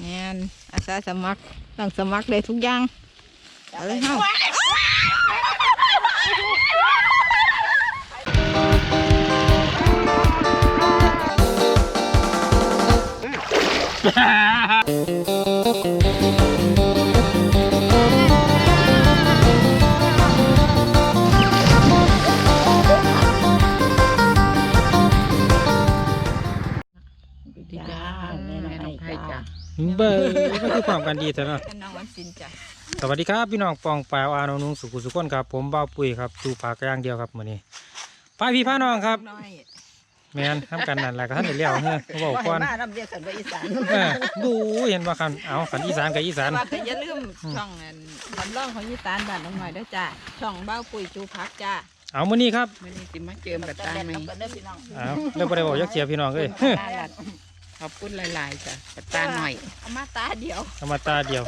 แม่นอาสาสมัครต้องสมัครได้ทุกอย่างเอาเลยเฮา จ้ เบอร์มันคือความกันดีแต่เนาะน้องวันสินจ้ะสวัสดีครับพี่น้องปองปลายอานนุงสุขุสุขคนครับ ผมเบ้าปุ๋ยครับดูผากอย่างเดียวครับมื้อนี้พาพี่พาน้องครับ น้อยแม่นทำกันนั่นแหละก็ท่านได้เลี้ยวเฮ้อเขาบอกก่อนมาลำเรียกกันไปอีสานเออดูเห็นว่าคันเอาขันอีสานกับอีสานว่าก็อย่าลืมช่องอันลำล่องของยีตานบ้านน้องหน่อยเด้อจ้าช่องเบ้าปุ๋ยจูพักจ้าเอามื้อนี้ครับไม่ได้สิมาเจิมกับตาไหมเอาเรื่องบ่ได้บอกยักเสียพี่น้องเอ้ยเฮ้อตาหลัด ขอบคุณหลายๆจ้ะกับตาหน่อย เอามาตาเดียวธรรมตาเดียว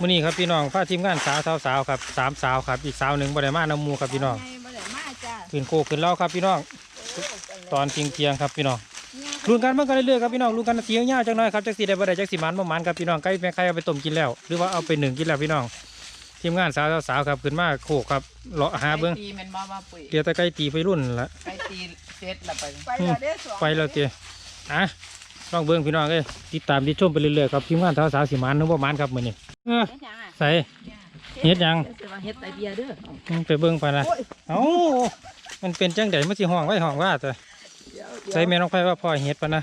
มื้อนี้ครับพี่น้องพาทีมงานสาวสาวสาวครับสามสาวครับอีกสาวหนึ่งบ่ได้มาน้ำหมูครับพี่น้องไงบ่ได้มาจ้าขึ้นโคกขึ้นเล่าครับพี่น้อง ตอนเที่ยงเที่ยงๆครับพี่น้องลุ้นกันเมื่อกันเรื่อยๆครับพี่น้องลุ้นกันนาทียาวๆจังน้อยครับจักสีได้บ่ได้จักสีมันบ่มันครับพี่น้องใกล้แม่ใครเอาไปต้มกินแล้ว หรือว่าเอาไปหนึ่งกินแล้วพี่น้อง ทีมงานสาวสาวๆครับขึ้นมาโคกครับเลาะหาเบิ้งไก่ตีแมันบ่ว่าปุ๋ยเดี๋ยวแตะไก่ตีไปรุ่นละไก่ตีเสร็จแล้วไปไปแล้วเด้อสองไปแล้วเตี้ยอะ ลองเบิ้งพี่น้องเอ้ยติดตามติดชมไปเรื่อยๆครับทีมงานสาวสาวๆสิมันนึกว่ามันครับมื้อนี้เออใส่เฮ็ดหยังจะว่าเฮ็ดไตเบียร์เด้ออืมไปเบิ้งไปนะเอ้ามันเป็นจังไดมันสิห้องไว้ห้องว่าแต่ใส่แม่น้องไผว่าพ่อเฮ็ดปะนะ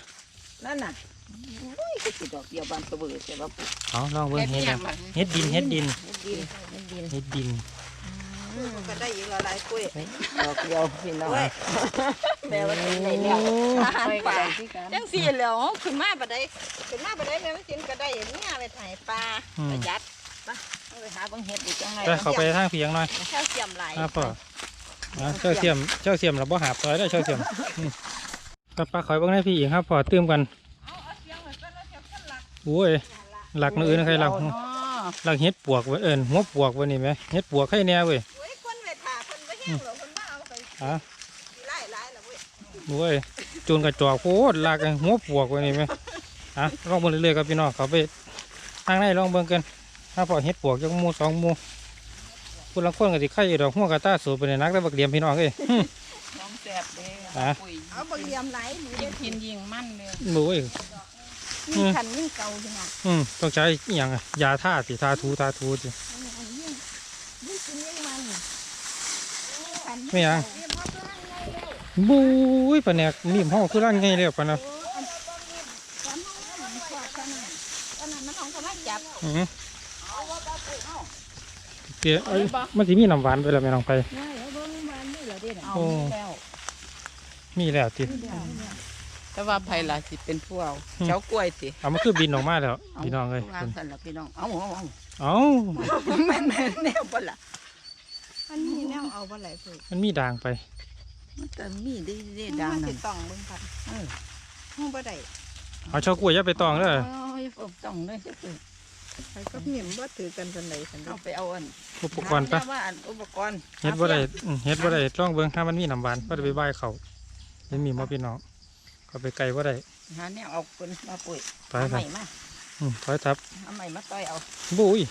นั่นน่ะโอ้ยคือสิดอกเดียวบานกระเบือแต่ว่าปุ๋ยเอาลองเบิ้งเฮ็ดหยังล่ะเฮ็ดดินเฮ็ดดินดินดินเฮ็ดดิน ก็ได้อีกแล้วหลายปุ้ยดอกเดียวพี่น้องเว้ยแม่ว่าได้แล้วอาหารป่าที่กันจังสี่แล้วขึ้นมาบ่ได้ขึ้นมาบ่ได้แม่มันสินก็ได้เนี่ยไปถ่ายปลาอืมประหยัดเอาไปหาเบิ่งเฮ็ดอีกจังไงไปเข้าไปทางเพียงหน่อยแค่เสียมหลายครับพ่อเอาเจ้าเสียมเจ้าเสียมเราบ่หาบซอยได้อเจ้าเสียมอืมก็ปลาข่อยเบิ่งได้พี่อีกครับพอตื้มกันโอ้ยหลักนื้อนะใครหลักอ๋อหลักเฮ็ดปวกไว้เอิ้นหัวปวกไว้นี่ไหมเฮ็ดปวกให้แน่เว้ยเว้ยคนไป ถ่าคนไปแห้งหรอกคนมาเอาไปอะไล่ไล่ละเว้ยโอ้ยจูนกระจอกโคตรหลักไอ้หัวปวกไว้นี่ไหมอะลองเบิ่งเรื่อยๆครับพี่น้องเขาไปทางในลองเบิ่งกันถ้าพอเฮ็ดปวกจักหมู่สองหมู่คนละคนก็สิไข่อยู่ดอกหัวกระตาสูบไปในนักแต่บักเหลี่ยมพี่น้องเอ้ยน้องแซ่บเด้อะปุ๋ยเอาบางเหลี่ยมไหลหนูยิงพินยิงมันเลยโอ้ยยิ่งขันยิ่งเก่าจังอะอืมต้องใช้อหย่างอะยาท่าสิทาทูทาทูสิ ยิ่งยิ่งกินยิ่งมันขัน ไม่หยังบู้ยปะแนกนิ่มห้องคือร่างไงเลยปะนะความห้องมันขวดขนาดขนาดมันของเขามาจับอือเดี๋ยวเอ้ยมันสิมีน้ำหวานไปแล้วแม่น้องไปง่ายแล้วเบิ่งมันนี่เหรอเด็ดเอาโอ้แล้วมีแล้วติแต่ว่าไผล่ะสิเป็นผู้เอาอืมเจ้ากล้วยสิเอามาคือบินออกมาแล้วพี่น้องเลยวางสั่นละพี่น้องเอาเอาเอาเอ้าแม่นแม่นแนวบ่ล่ะ มันมีแนวเอาบ่ไหลปุ้ยมันมีด่างไปมันแต่มีได้ได้ดัดังงตินั่ดนต้องเบิ่งครับเออห้องบ่ได้เอาเชาวกล้วยอย่าไปตองเด้อโอ้ยผมต้องเลยสิใครก็มีมบ่ถือกันปานใดสันเอาไปเอาอันอุปกรณ์ปะหาแนวว่าอันอุปกรณ์เฮ็ดบ่ได้อืมเฮ็ดบ่ได้ลองเบิ่งถ้ามันมีน้ำหวานบ่ได้ไปบายเขาเห็นมีบ่พี่น้องก็ไปไกลบ่ได้หาแนวเอาคนมาปุ๋ยไปเอาครัใหบม่มาอืม ถอยทับเอาใหม่มาต่อยเอาบุ้ย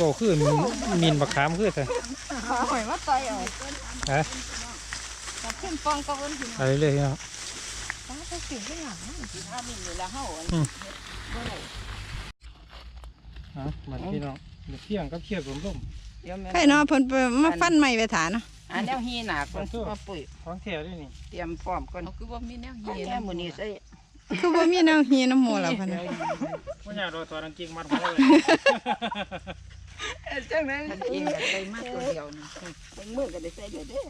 บ่คือมีมีนบักขามคือแต่เอาหอยมาต่อยเอาฮะกับขึ้นปองก็เอิ้นพี่น้องไปเรื่อยๆพี่น้องป้าก็สิได้หยังถ้ามีอยู่แล้วเฮาอันอืมบ่ได้อะมาพี่น้องเดี๋ยวเที่ยงกับเที่ยงผมล่มเดี๋ยวแม่ใครเนาะเพิ่นไปมาฟันใหม่ไปถาเนาะอันแนวฮีหนาคนมาปุ๋ยของแท้ด้วยนี่เตรียมพร้อมก่อนคือว่ามีแนวฮีแนวมื้อนี้ใส่ คือบ่มีแนวเฮียน้ำหมูแล้วเพิ่นน่ะว่าอยากโดนตัวนังกิ้งมัดหัวเลยจังนั้นจริงใส่มาตัวเดียวนี่เบิ่งมือก็ได้ใส่เด้อเด้อ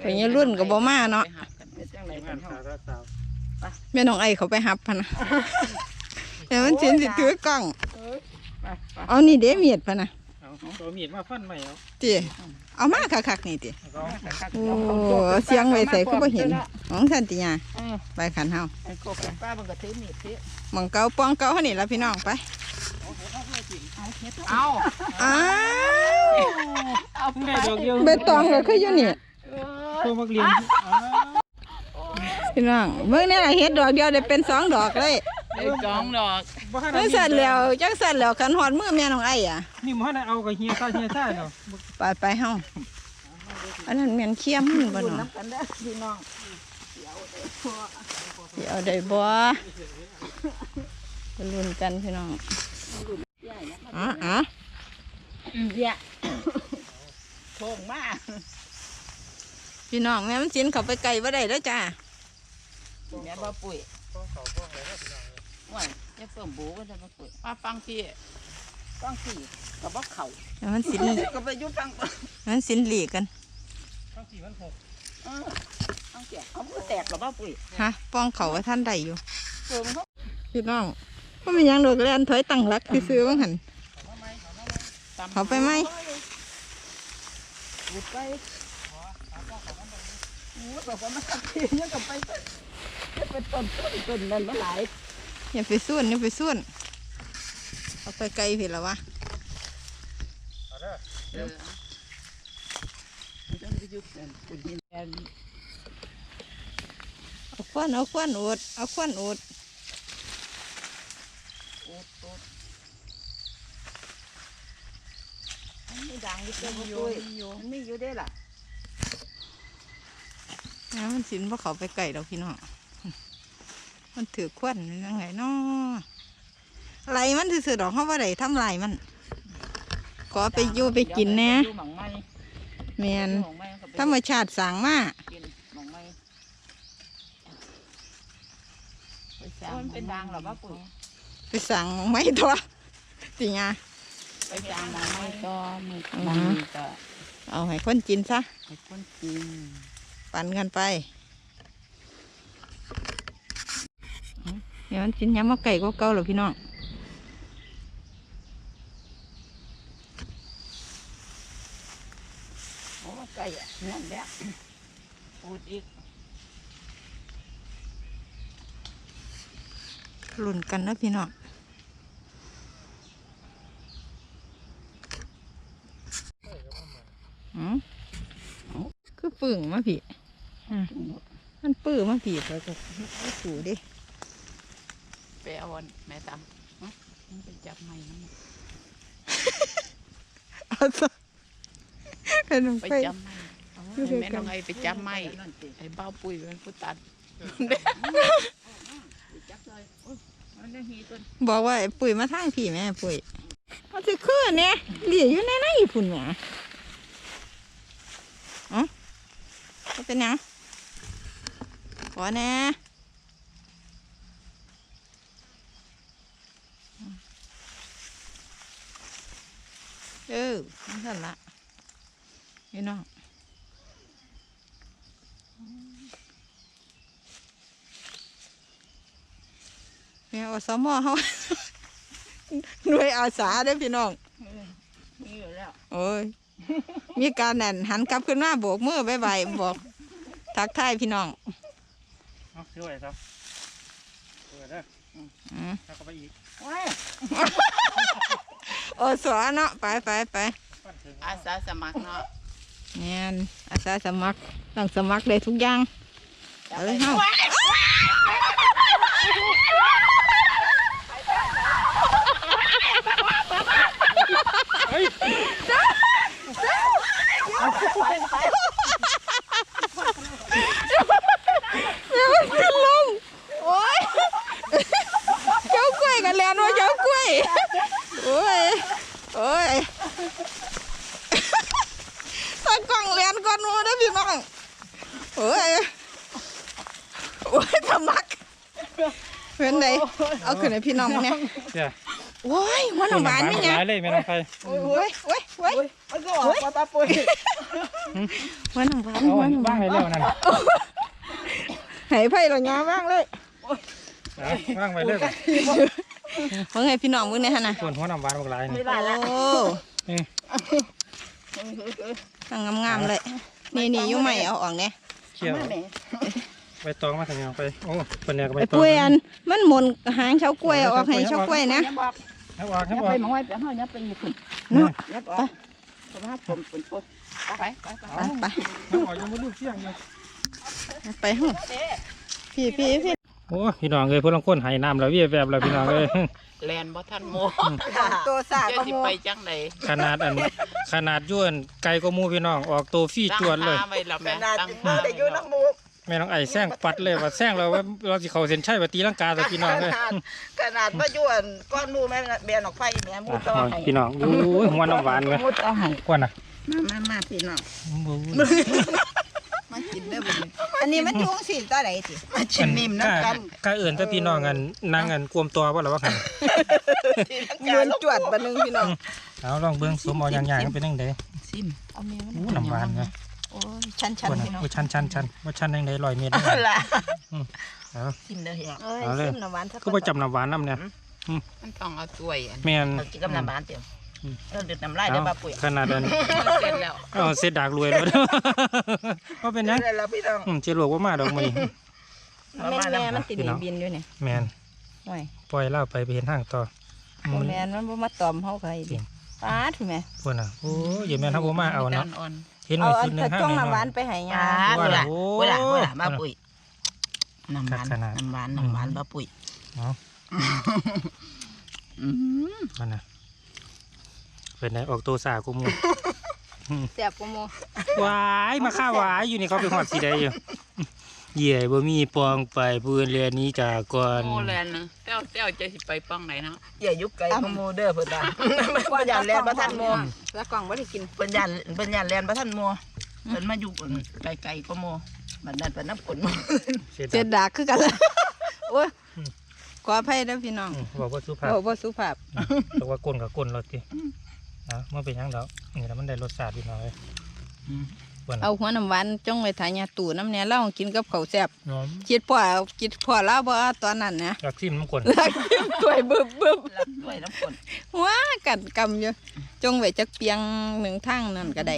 เพิ่นยังรุ่นก็บ่มาเนาะไปหากันเป็นจังไดทีมกังานนเฮาสาวสาวแม่น้องไอ้เขาไปหับพะนะแต่มันสินสิถือกล้องไปไปเอานี่เด้มีดพะนะเอาตัวมีดมาฟันใหม่เอาติเอามาคักๆนี่ติเอาโอ้เสียงไว้ใส่ก็บ่เห็น ของสันติยาเออไปขันเฮาไอ้กบป้ามันก็ถือมีดถือหมองเก่าปองเก่าเฮานี่ล่ะพี่น้องไปเอาอ้าวเอาได้ดอกเดียวเบ็ดตองก็คืออยู่นี่ตัวมักเลี้ยงพี่น้องเบิ่งนี่ล่ะเฮ็ดดอกเดียวได้เป็นสองดอกเลยไอ้สองดอกบ่ทันเฮ้ยเสร็จแล้วจังเสร็จแล้วกันหอดมือแม่น้องไอ้อะนี่บ่ทันได้เอากับเฮียซ่าเฮียซ่าเนาะไปไปเฮาอันนั้นแม่นเคียมมันบ่บุญเนาะ น้ำกันได้อพี่น้องสิเอาได้บ่ไปลุ้นกันพี่น้องอ๋ออ๋อเนี่ยโค้งมากพี่น้องแม่มันสินเข้าไปไกลบ่ได้เด้อจ้าแม่บ่ปุ๋ยว่าจะเพิ่มบูก็จะบ่ปุ๋ยมาฟังพี่ฟังพี่ก็บ่เข่าแม่มันสินก็ไปอยู่ฟังมันสินหลีกกันทั้งสี่มันหก เออฟังเสียเขาบ่แตกหรอบ่ปุ๋ยฮะป้องเขาว่าท่านได้อยู่เพิ่มเขาพี่น้องว่ามันหยังดอกแลนถอยตั้งหลักซื้อๆบ้างหันเขาไปไหมบุดไปโอ้ยบอกว่ามันทำทียังกับไปจะเป็นต้นต้นต้นนั่นมาหลายอย่าไปส่วนอย่าไปส่วนเอาไปไกลพี่ละวะเอาเด้อเออมันต้องไปอยู่นั่นปุ่นหินแดนเอา ควันเอาควันอดเอาควันอดโอ๊ตโอ๊ตมันไม่ดังอยู่เต็มเลยมันไม่อยู่ได้ล่ะนะมันสินเพราะเขาไปไกลดอกพี่น้องมันถือควันมันยังไงเนาะไรมันถือๆดอกเขาว่าไรทำไรมันก็ไปอยู่ไปกินแหน่อยู่หม่องไม้แมนอยู่หม่องไม้ก็ไปธรรมชาติสั่งมากินหม่องไม้ มันเป็นดังเหรอวะปุ๋ยไปสั่งไม่ตัวสิงาไปจางหม่องไม้ก็มืออือมัฮะนก็เอาให้คนกินซะให้คนกินปั่นกันไปเดี๋ยวมันกินยำมะไก่ก็เก่าๆหรอพี่น้องโอ้ไก่อะนั่นแหละปูดอีก ลุ่นกันนะพี่น้องอืมคือปึ่งมาพี่อืมมันปื้อมาพี่ไปกับสูดิไปเอาอันแม่ตำฮะมันไปจับไม้นั่นเอาซะเป็นลงไปไปจับไม้อยู่ด้วยกันแม่น้องไอ้ไปจับไม้ไอ้บ้าวปุ้ยเป็นผู้ตัด จับเลยโอ้ยมันได้หีต้นบอกว่าไอ้ปุ๋ยมาทางพี่แม่ปุ๋ยมันจะคือเนี่ยเหลี่ยอยู่ในในพุ่นหมาอ๋อเป็นยังขอแน่เออนั่นละพี่น้อง เนี่ยอสมอเขาหน่วยอาสาเด้อพี่น้องมีอยู่แล้วโอ้ยมีการนั่นหันกลับขึ้นมาโบกมือบายบายบอกทักทายพี่น้องเอาถือไว้ครับถือไว้เด้ออืมแล้วก็ไปอีกว้ายโอ้สอเนาะไปไปไปปั้นถึงอาสาสมัครเนาะเนี่ยอาสาสมัครต้องสมัครได้ทุกอย่างเอาเลยเฮา เฮ้ย เดี๋ยวมันขึ้นลงโอ้ยเจ้ากล้วยกันแล้วเนาะเจ้ากล้วยโอ้ยโอ้ยตากล้องเลียนก่อนหนูนะพี่น้องโอ้ยโอ้ยสมัครเป็นไง เอาขึ้นให้พี่น้องมาเนี่ยเดี๋ยวโอ้ยหัวหน้ำหวานไม่คยังร้ายเลยแม่น้องไฟโอ้ยโอ้ยโอ้ยโอ้ยมันก็ออกมาตาปุ้ยหัวหน้ำหวานเอาหัวอันหน้ำหว่างวานไว้แล้วนั่นให้ไผ่เรายาว่างเลยเอาว่างไว้เลยว่าไงพี่น้องมึงเนี่ยฮะนะส่วนหัวน้ำหวานบักหลายนี่ไม่ได้ละโอ้ตั้งงามๆเลยนี่นี่อยุ่งใหม่เอาออกเนี่ยเขี่ยวมาแม่ ใบตองมาทางยังไป โอ้เป็นเนี่ยกับใบไอ้ตองปุ้ยอันมันหมุนหางเฉากล้วยเอาออกให้เฉากล้วยนะ ยับออกให้ออกให้ยับออไปกมองไว้ไปห้อยยับไปอยู่คุณเนาะ ยับออกสภาพผมเป็นปุ้ยไปไปไปไปไปให้ออกยังไม่รู้เที่ยงอยู่ไปห้องพี่พี่พี่โอ้พี่น้องเอ้ยพวกลังคนใหายน้ำแล้วเวียแบบแล้วพี่น้องเอ้ยแลนบ่ทันโมตัวสาเจ้าก็สิโมไปจังไดขนาดอันขนาดย้วนไกลก็มูพี่น้องออกตัวฟี่จวนเลย ตั้งท่าไว้แล้วขแม่นาดตั้งมืท่าอได้อยู่น้ำมูก แม่น้องไอ้แซงปัดเลยว่าแซงเราว่าเราสิเขาเส้นชัยว่าตีลังกาแต่พี่น้องขเลยนาดขนาดว่าอยู่อันก้อนหมูแม่แบนออกไฟแม่หมูอะต่อเอาให้พี่น้องโอ้ยหัวน้ำหวานเลยหมูต่อให้กว่าน่ะมามามาพี่น้องโอ้ยมากินเด้อบัดนี้อันนี้มันจุงสิตาใดสิมาชิมนิ่มน้ำกันกล้าเอื่นแต่พี่น้องกันนางกันกวมตัวว่าหรอว่าคันที่ทั้งเหมือนจวดบัดนึงพี่น้องเอาลองเบิ้งสมเอาอย่างๆกันเป็นยังไงซิมเอาแม่มันโอ้น้ำหวานนะโอ้ย ชันๆกว่าน่ะพี่น้องโอ้ยชันชันชันว่าชันยังไงลอยเมตรได้เอาล่ะเอาชิมเด้อเฮียเอ้ยเอาเลยซิมน้ำหวานสัก็ไปจับน้ำหวานน้ำเนี่ยมันต้องเอาถ้วยอันแม่นเรากินกับน้ำบานเตียวอืมเออเดือดน้ำลายได้เอามาปุ๋ยขนาดนั้นเสร็จแล้วเอาเสร็จดากรวยแล้วว่าเป็นหยังได้แล้วพี่น้องอืมเจรวกว่ามาดอกมันแม่นแม่มันติดหนีบินอยู่นี่แมนโอ้ยปล่อยเล่าไปไปเห็นห้างต่ออืบ่มแม่นมันบ่มาตอมเฮาใครจริดิงปาดถูกไหมพวกน่ะโอ้ยอย่าแม่นทับบ่มาเอาเนาะอ่อน เห็นเอาไว้อัชุนดหนึถ้างห้างจ้องหนึ่งน้ำหวานไปให้ยา อ่าว่าเวล่ะลาโอ้เวลาเวลามาปุ๋ยน้ำหวานขนาดน้ำหวานน้ำหวานมาปุ๋ยเนาะอืมมันน่ะเป็นไงออกตัวสากูมูแซ่บกว่าหมู่วายมาฆ่าหวายอยู่นี่เขาไปหอดสีใดอยู่ เหยื่อบ่มีปองไปปืนเรียนนี้จากก่อนโมแลนนะเต้าเต้าจะสิไปป้องไหนเนาะอย่ายุกไก่ขโมเด้อเพิ่นว่าเพิ่นยันแลนบ่ทันโมแล้วกล่องบ่ได้กินเพิ่นยันเพิ่นยันแลนบ่ทันโมเพิ่นมาอยู่ไกลๆก็โมบัดนั้นเพิ่นนับผลโมเสียเจ็ดดายดากคือกันเลยโอ้ยอืมขออภัยนะพี่น้องอืมบอกว่าสุภาพโอ้บ่สุภาพบอกว่ากลนกับกลนรถตินะเมื่อเป็นหยังดอกนี่แล้วมันได้รสชาติพี่น้อยเพิ่น เอาหัวน้ำหวานจ้องไว้ทายาตู่น้ำเนี่ยเล่ากินกับข้าวแซ่บน้อมคิดพ่อเอาคิดพ่อเล่าบ่เอาตอนนั้นนะอยากซิมน้ำกลนแล้วกินถ้วยบึบบึบรับด้วยน้ำผลว้ากัดกำอยู่จงไว้จักเปียงหนึ่งทางนั่นก็ได้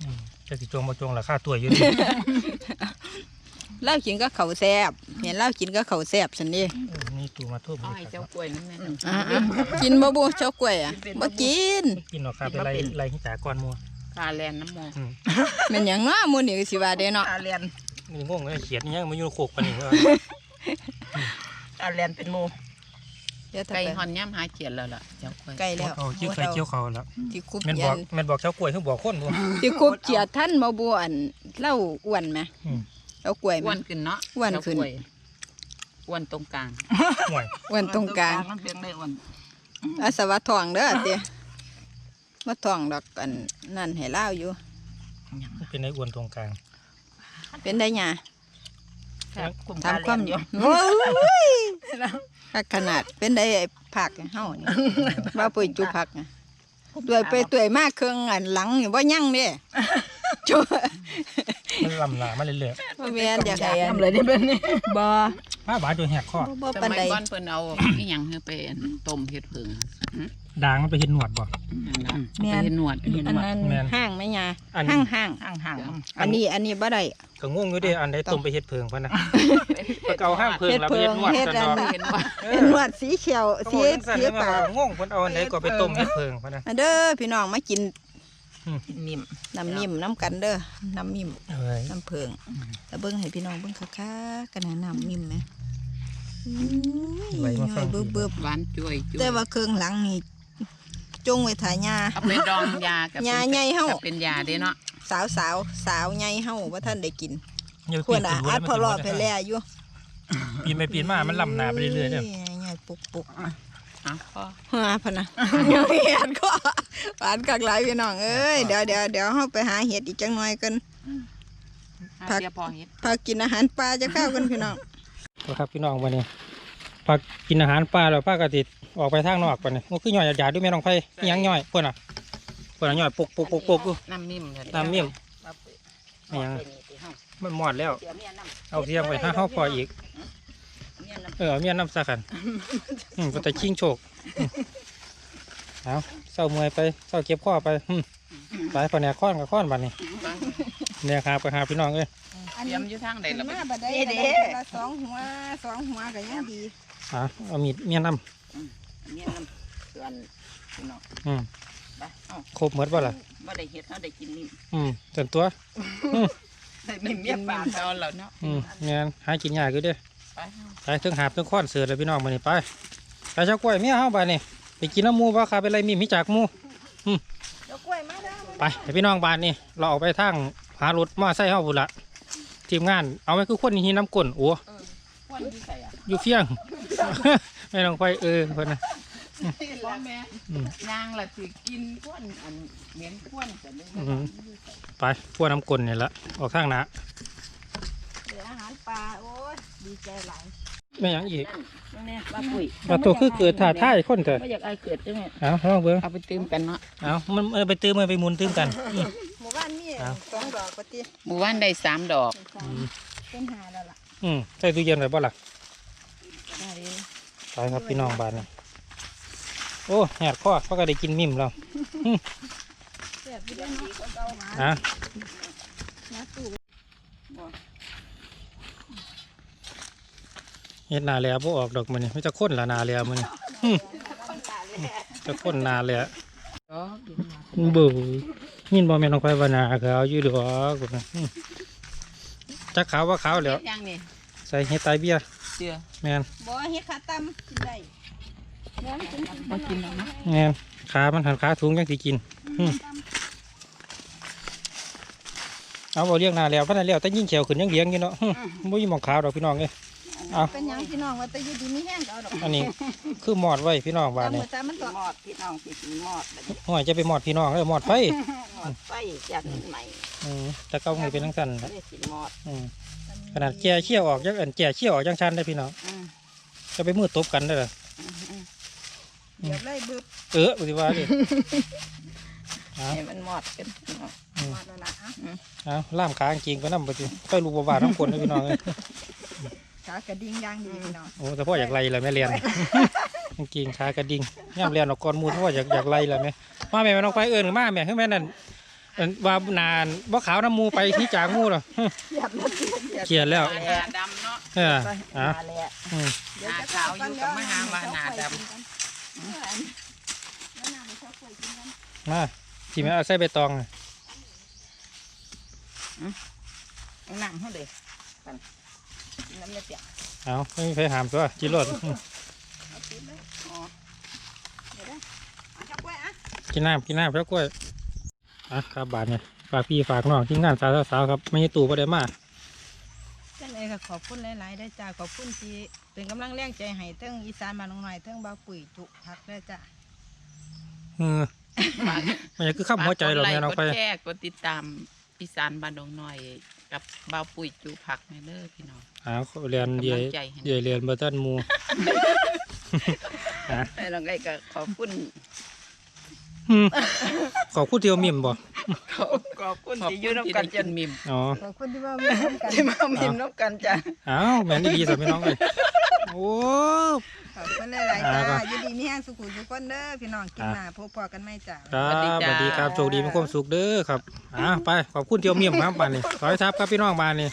อืมจะสิจงบ่จงราคาตัวอยู่ดิเล่ากินก็ข้าวแซ่บเห็นเล่ากินก็ข้าวแซ่บสันนี่นี่ตูมาทุบเอาให้เจ้ากล้วยนั่นแหละอ่าๆกินบ่บ่เจ้ากล้วยอะบ่กินกินหรอกครับไปไล่ไล่หิจาก่อนหมัว คาแลนน้ำโมอืมแม่นหยังเนาะมื้อนี้ก็สิว่าเด้เนาะอาเรียนนี่งงเลยเขียดนี่ยังมาอยู่ในโคกปานนี้ว่าอาเรียนเป็นโมเดี๋ยวถ้าไก่ไปหอนย่ำหาเขียนแล้วล่ะเจ้ากล้วยไก่แล้วเอาเกี่ยวไข่เกี่ยวเขาแล้วที่คุบแม่นเย็บอกนแม่นบอกเจ้ากล้วยคือบอกคนบ่ที่คุบเจียท่านบ่บ่อันเล่าอ้วนไหมอืม เอากล้วยไหมอ้วนขึ้นเนาะอ้วนขึ้น เจ้ากล้วยอ้วนตรงกลางห่วยอ้วนตรงกลางมันเพียงได้อ้วนอาสวะทองเด้อเตี้ย มาทองดอกกันนั่นให้เล่าอยู่มันเป็นไอ้อ้วนตรงกลางเป็นได้หยาครับคุมถามการความเรียนอยู่โอ้ยคักขนาดเป็นได้ไอ้ผักเฮานี่ว่าปุยจุผักน่ะตัวยไปตัวยมากเครื่องอันหลังนี่บ่ยั่งเด้จุมันลำหนามาเรื่อยบ่แม่นอยากให้อันทำเลยนี่เป็นนี่บ่ ๆมาบาดจนแหกคอบ่สปานมัยใดก่อนเพิ่นเอา อีหยังคือไปอั่นต้มเฮ็ดผึ่งด่างมันไปเห็นหนวดบ่ นั่นล่ะไปเฮ็ดหนวดเฮ็ดอันหนวดนั้นแม่นห้างไหมยาอัน ห้างห้างห่างห่างอันนี้อันนี้บ่ได้ก็งงอยู่เด้อันใดต้มไปเฮ็ดเพิงพะนะไปเอาห้างเพิงแล้วไปเฮ็ดหนวดเฮ็ดกันอันดอกเห็นว่าเป็นหนวดสีเขียวสีสีสีปาปากงงเพิ่นเอาอันใดก็ไปต้มเฮ็ดเพิงพะนะมาเด้อพี่น้องมากิน นิ่มน้ำนิ่มน้ำกันเด้อน้ำนิ่มเอ้ยน้ำเพิงแต่เบิ้งให้พี่น้องเบิ้งคักๆกันนะน้ำนิ่มไหมอื้อไหลมาฟังเบิบเบิบหวานจุ้ยจุ้ยแต่ว่าเครื่องหลังนี่จงไว้ถ่ายยาเอาไปดองยากับยาใหญ่เฮ้ากับเป็นยาเด้เนาะสาวสาวสาวใหญ่เฮาว่าท่านได้กินอย่าไปควรปีอะนอัดพอรอดไปแล้แล้วอยู่ปีนไปปีนมามันลำหนาไปเรื่อยๆเด้อใหญ่ปุกปุก เอ้าพอฮะพะนะเดี๋ยวเห็ดก็หวานกักหลายพี่น้องเอ้ยเดี๋ยวเดี๋ยวเดี๋ยวเฮาไปหาเห็ดอีกจังหน่อยกันหาผักเดียวพอเฮ็ดพากินอาหารปลาจะเข้ากันพี่น้องครับพี่น้องวันนี้พากินอาหารปลาแล้วป้าก็ติดออกไปทางนอกก่อนนี่มันคือย่อยหยาดๆด้วยแม่น้องไผ่อิหยังย่อยเพิ่นน่ะเพิ่นน่ะย่อยปุกปุกปุกปุกอยู่น้ำนิ่มเลยน้ำนิ่มอิหยังมันหมดแล้ว เอาเทียมไว้ถ้าเฮาพออีก เออเอาเมียน้ำซะกันอืมก็แต่ชิงโชคอืมเอาเศร้าเมื่อยไปเศร้าเก็บข้อไปอืมไปพอแนค้อนกับค้อนบัดนี้เนี่ยครับไปหาพี่น้องเอ้ยเตรียมอยู่ทางใดล่ะมาบัดได้ละสองหัวสองหัวก็ยังดีอะเอามีดเมียน้เนี่ยน้ำส่วนพี่น้องำอืมไปเอ้าครบหมดบ่ล่ะบ่ได้เฮ็ดเฮาได้กินนิ่มอืมส่วนตัว ได้นิ่มเมียปากเจ้าแล้วเนาะอืมงานหากินยากอยู่เด้อ ไปไปถึงหาบถึงค้อนเสือเลยพี่น้องมานี่ไปไปเช้ากล้วยเมียเฮาไปนี่ไปกินน้ำหมูบ่ขาเป็นไรมีมีจากหมูเดี๋ยวกล้วยมาแล้วไปให้พี่น้องบ้านนี่เราออกไปทางหารถมอไซค์เฮาพุ่นละทีมงาน เอาไว้คือคนหินน้ำก้นโอ้ควนที่ใส่อะอยู่เฟียงไม่ต้องไปเออเพิ่นนะพ่อแม่อืมนางละสิกินควนอันเหม็นควนกันเลยอืมไปพวกน้ำก้นนี่ละออกทางหนาเดี๋ยว อาหารปลาโอ้ยดีใจหลายไม่หยังอีกนั่นแน่ป้าปุ๋ยว่าตัวคือเกิดท่าท่ายคนเถอะไม่อยากไอ้เกิดจังไงเอาลองเบิ่งเอาไปตื้มกันเนาะเอามันเออไปตื้อมันไปหมุนตื้มกันอืมหมู่บ้านมีครับ สองดอกปฏิหมู่บ้านได้สามดอกเป็นหาแล้วล่ะอืมใส่ตู้เย็นไว้บ่ล่ะได้เลยไปครับพี่น้องบ้านนี่โอ้แหดข้อเขาก็ได้กินมิ่มแล้วเสียบไปได้เนาะนะนะตู้ เฮ็ดนาแล้วบ่ออกดอกมันนี่ไม่จะข้นละนาแล้วมันนี่อืมจะข้นนาเลยอะดอกอยู่นะเบื่อยินบ่แม่นลงไปว่านาขาวอยู่ดอกพุ่นน่ะอืมจักขาวว่าขาวแล้วยังนี่ใส่เฮ็ดตายเบี้ยเสือแม่นบ่เฮ็ดขาตำกินได้เนื้อมันกินมากินแล้วนะแม่นขามันหันขาถุงยังสิกินอืมเอาบ่เลี้ยงนาแล้วพันนาแล้วแต่ยิ่งเขียวขึ้นยังเลี้ยงอยู่เนาะอืมบ่มีหมองขาวดอกพี่น้องเอ้ย เอา เป็นหยังพี่น้องว่าแต่อยู่ดีมีแห้งก็เอาดอกอันนี้คือหมอดไว้พี่น้องบ้านตามนี่มือตามมันก็มอดพี่น้องพี่สิมอดห้อยจะไปหมอดพี่น้องเลยหมอดไฟมอดไฟจันใหม่อืมแต่เก็ไม่เป็นทั้งสั้นครับได้สิมอดอืมขนาดแก่เชี่ยวออกยังอันแก่เชี่ยวออกยังชันได้พี่น้องอืมจะไปมือตบกันได้เหรออืมอืมเดี๋ยวไล่บึบเออปฏิวัติดิเอาให้มันมอดกันเนาะมาแล้วล่ะอะเอาล่ามขางจริงไปนั่งไปสิไปรูบวาทั้งคนเลยพี่น้องเลย ขากระดิ่งย่างดีพี่น้องโอ้แต่พ่ออยากไล่เลยแม่เรียนจริงๆขากระดิ่งย่ำเรียนออกก่อนหมูเพราะว่าอยากอยากไล่เลยแม่มาแม่ไม่ต้องไปเอิญมาแม่ให้แม่นั่นเอิ้นว่านานว่าขาวน้ำมูไปที่จากมูเหรอเหยียบแล้วเหยียบเขียนแล้วหน้าดำเนาะเออไปอะมาแล้วอืมเดี๋ยวจะหน้าขาวอยู่กับมหาว่าหน้าดำแล้วน้ำมันชอบกล้วยกินกันมาที่แม่เอาใส่ใบตองน่ะเอาน้ำเขาเลยกั นน้ำเนี่ยเปียกเอาไม่มีใครหามตัวจิโรดอืมเอาปิดเลยอ๋อเดี๋ยวได้เอาชอบกล้วยอะกินน้ำกินน้ำแล้วกล้วยอะครับบาทเนี่ยฝากพี่ฝากน้องที่งานสาวสาวๆครับไม่ใช่ตู่ประเดี๋ยวมาจังเลยค่ะขอบคุณหลายๆได้อจ้าขอบคุณที่เป็นกำลังแรงใจให้เทั้งอีสานบ้านน้องหน่อยเทั้งบ่าวปุ๋ยจุพักได้อจ้าเออมันจะคือข้ามหัวใจเราแม่น้องไป กดแชร์กดติดตามอีสานบ้านดงหน่อย กับบ่าวปุ๋ยจูผักในเด้อพี่น้องอ้าวเรียนเดียกำลังใจให้เดียเรียนเบอร์ตันหมูไอ้เราไงก็ขอบคุณอืมขอบคุณเดียวมิมบ่ขอบขอบคุณที่อยู่น้ำกันจนมิมอ๋อขอบคุณที่ว่ามีร่วมกันที่มามิมน้ำกันจ้ะอ้าวแม่นี่ดีสัพี่น้องเลยโอ้ ขอบคุณหลายๆจ้าอ่าครับอยู่ดีมีแห้งสุขุมทุกคนเด้อพี่น้องกินหน้าพบพอกันไหมจ้า ครับสวัสดีครับโชคดีมีความสุขเด้อครับอ่าไปขอบคุณเดียวมิมครับบ้านนี้ขอให้ทับครับพี่น้องบ้านนี้